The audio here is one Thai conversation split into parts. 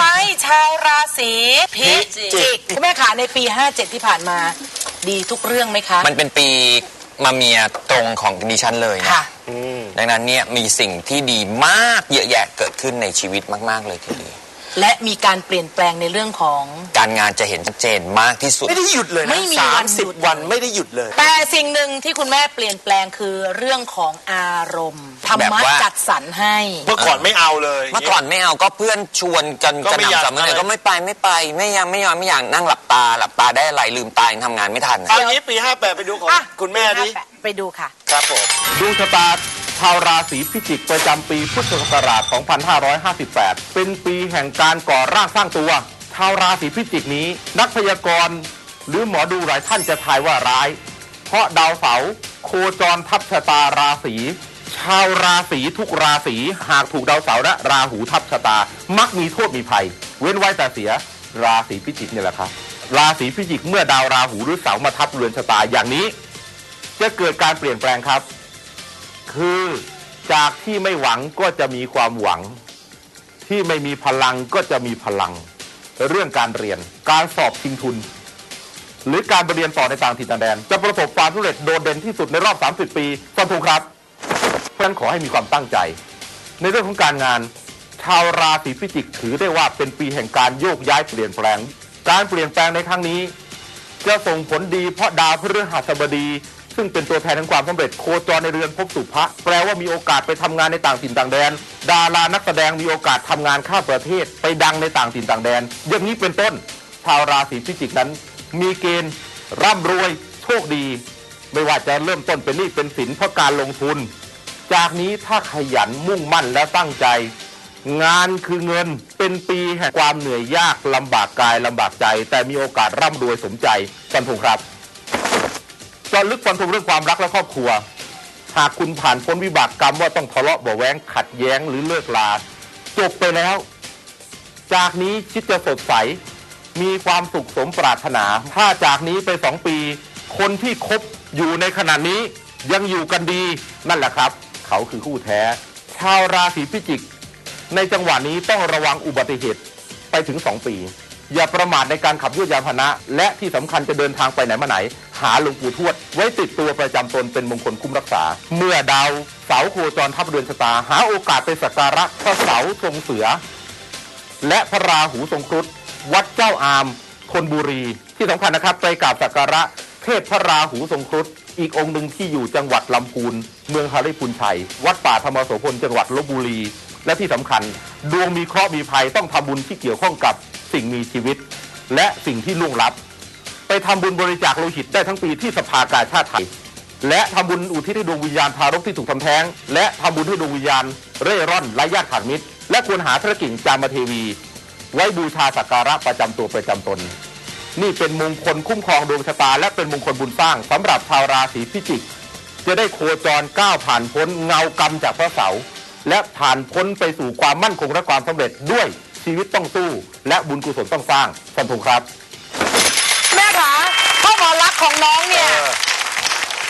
ไปชาวราศีพิจิกคุณแม่ขาในปี 57 ที่ผ่านมา ดีทุกเรื่องไหมคะ มันเป็นปีมาเมียตรงของดิฉันเลยนะค่ะ ดังนั้นเนี่ยมีสิ่งที่ดีมากเยอะแยะเกิดขึ้นในชีวิตมาก ๆ เลยทีเดียว และมีการเปลี่ยนแปลงในเรื่องของ การงานจะเห็นชัดเจนมากที่สุด ไม่ได้หยุดเลยนะไม่มีสาวัมนสิบหยุด วันไม่ได้หยุดเลย แต่สิ่งหนึ่งที่คุณแม่เปลี่ยนแปลงคือเรื่องของอารมณ์ธรรแบบมะว่า จัดสรรให้ เมื่อก่อนไม่เอาเลย เมื่อก่อนไม่เอาก็เพื่อนชวนกันก็กระไม่อยากหน่ำสำเร็จไปก็ไม่ไปไม่ไปไม่ยังไม่ยอมไม่อยากนั่งหลับตาหลับตาได้อะไรลืมตายังทำงานไม่ทัน เอางี้ปี 58 ไปดูของอะ คุณแม่ดิ ไปดูค่ะ ครับผม ดวงชะตา ชาวราศีพิจิกประจำปีพุทธศักราช 2558 เป็นปีแห่งการก่อร่างสร้างตัว ชาวราศีพิจิกนี้ นักพยากรณ์หรือหมอดูหลายท่านจะทายว่าร้าย เพราะดาวเสาร์โคจรทับชะตาราศีชาวราศีทุกราศีหากถูกดาวเสาร์และราหูทับชะตา มักมีโทษมีภัย เว้นไว้แต่เสียราศีพิจิกเนี่ยแหละครับ ราศีพิจิกเมื่อดาวราหูหรือเสาร์มาทับเรือนชะตาอย่างนี้ จะเกิดการเปลี่ยนแปลงครับ คือจากที่ไม่หวังก็จะมีความหวัง ที่ไม่มีพลังก็จะมีพลัง เรื่องการเรียนการสอบชิงทุน หรือการไปเรียนต่อในต่างถิ่นต่างแดน จะประสบความสำเร็จโดดเด่นที่สุดในรอบ 30 ปีฟันธงครับเพราะฉะนั้นขอให้มีความตั้งใจ ในเรื่องของการงานชาวราศีพิจิกถือได้ว่าเป็นปีแห่งการโยกย้ายเปลี่ยนแปลง การเปลี่ยนแปลงในครั้งนี้ จะส่งผลดีเพราะดาวพฤหัสบดี ซึ่งเป็นตัวแทนของความสำเร็จโคจรในเรือนภพสุภะแปลว่ามีโอกาสไปทำงานในต่างถิ่นต่างแดน ดารานักแสดงมีโอกาสทำงานข้ามประเทศ ไปดังในต่างถิ่นต่างแดน อย่างนี้เป็นต้นชาวราศีพิจิกนั้น มีเกณฑ์ร่ำรวยโชคดี ไม่ว่าจะเริ่มต้นเป็นหนี้เป็นสินเพราะการลงทุน จากนี้ถ้าขยันมุ่งมั่นและตั้งใจ งานคือเงินเป็นปีแห่งความเหนื่อยยากลำบากกายลำบากใจ แต่มีโอกาสร่ำรวยสมใจฟันธงครับ เจาะลึกฟันธงเรื่องความรักและครอบครัว หากคุณผ่านพ้นวิบากกรรมว่าต้องทะเลาะเบาะแว้งขัดแย้งหรือเลิกลาจบไปแล้ว จากนี้ชิดจะสดใส มีความสุขสมปรารถนา ถ้าจากนี้ไปสองปี คนที่คบอยู่ในขณะนี้ยังอยู่กันดีนั่นแหละครับ เขาคือคู่แท้ ชาวราศีพิจิก ในจังหวะนี้ต้องระวังอุบัติเหตุไปถึง2ปี อย่าประมาทในการขับยวดยานพาหนะ และที่สำคัญจะเดินทางไปไหนมาไหน หาหลวงปู่ทวด ไว้ติดตัวประจำตนเป็นมงคลคุ้มรักษา เมื่อดาวเสาโคจรทับเรือนชะตา หาโอกาสไปสักการะพระเสาทรงเสือ และพระราหูทรงครุฑวัดเจ้าอามธนบุรี ที่สำคัญนะครับ ไปกราบสักการะเทพพระราหูทรงครุฑอีกองค์หนึ่งที่อยู่จังหวัดลำพูน เมืองฮาริพุนชัย วัดป่าธรรมโสพลจังหวัดลบบุรี และที่สำคัญ ดวงมีเคราะห์มีภัยต้องทำบุญที่เกี่ยวข้องกับสิ่งมีชีวิต และสิ่งที่ล่วงลับ ไปทำบุญบริจาคโลหิตได้ทั้งปีที่สภากาชาติไทย และทำบุญอุทิศให้ดวงวิญญาณทารกที่ถูกทำแท้ง และทำบุญให้ดวงวิญญาณเร่ร่อนไร้ญาติขาดมิตร และควรหาพระกิ่งจามเทวี ไว้บูชาสักการะประจำตัวประจำตน นี่เป็นมงคลคุ้มครองดวงชะตา และเป็นมงคลบุญสร้างสำหรับชาวราศีพิจิก จะได้โคจรก้าวผ่านพ้นเงากรรมจากพระเสาร์และผ่านพ้นไปสู่ความมั่นคงและความสำเร็จด้วยชีวิตต้องสู้ และบุญกุศลต้องสร้างฟันธงครับ ของน้องเนี่ย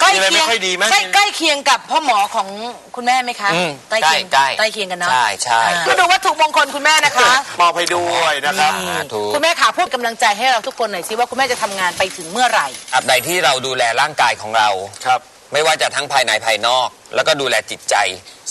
ใกล้มีอะไรเคีไม่ยงค่อยดีไหมใกล้ใกล้เคียงกับพ่อหมอของคุณแม่ไหมคะอืมใกล้เคียงใกล้ใกล้ใกล้เคียงกันเนาะใช่ใช่ อ่ามาดูวัตถุมงคลคุณแม่นะคะ มอบให้ด้วยนะครับ นี่สาธุคุณแม่ขาพูดกำลังใจให้เราทุกคนหน่อยสิว่าคุณแม่จะทำงานไปถึงเมื่อไหร่ อับใดที่เราดูแลร่างกายของเรา ครับ ไม่ว่าจะทั้งภายในภายนอก แล้วก็ดูแลจิตใจ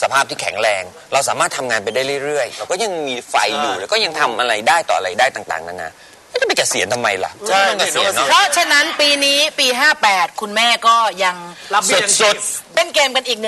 สภาพที่แข็งแรง เราสามารถทำงานไปได้เรื่อยๆ เราก็ยังมีไฟอยู่ใช่แล้วก็ยังทำอะไรได้ต่ออะไรได้ต่างๆนานา ไม่ต้องไปเกษียณทำไมล่ะใช่ไม่ต้องเกษียณไม่ต้องเกษียณเนาะเพราะฉะนั้นปีนี้ปี 58 คุณแม่ก็ยังรับเบี้ยยังชีพเล่นเกมกันอีกหนึ่ง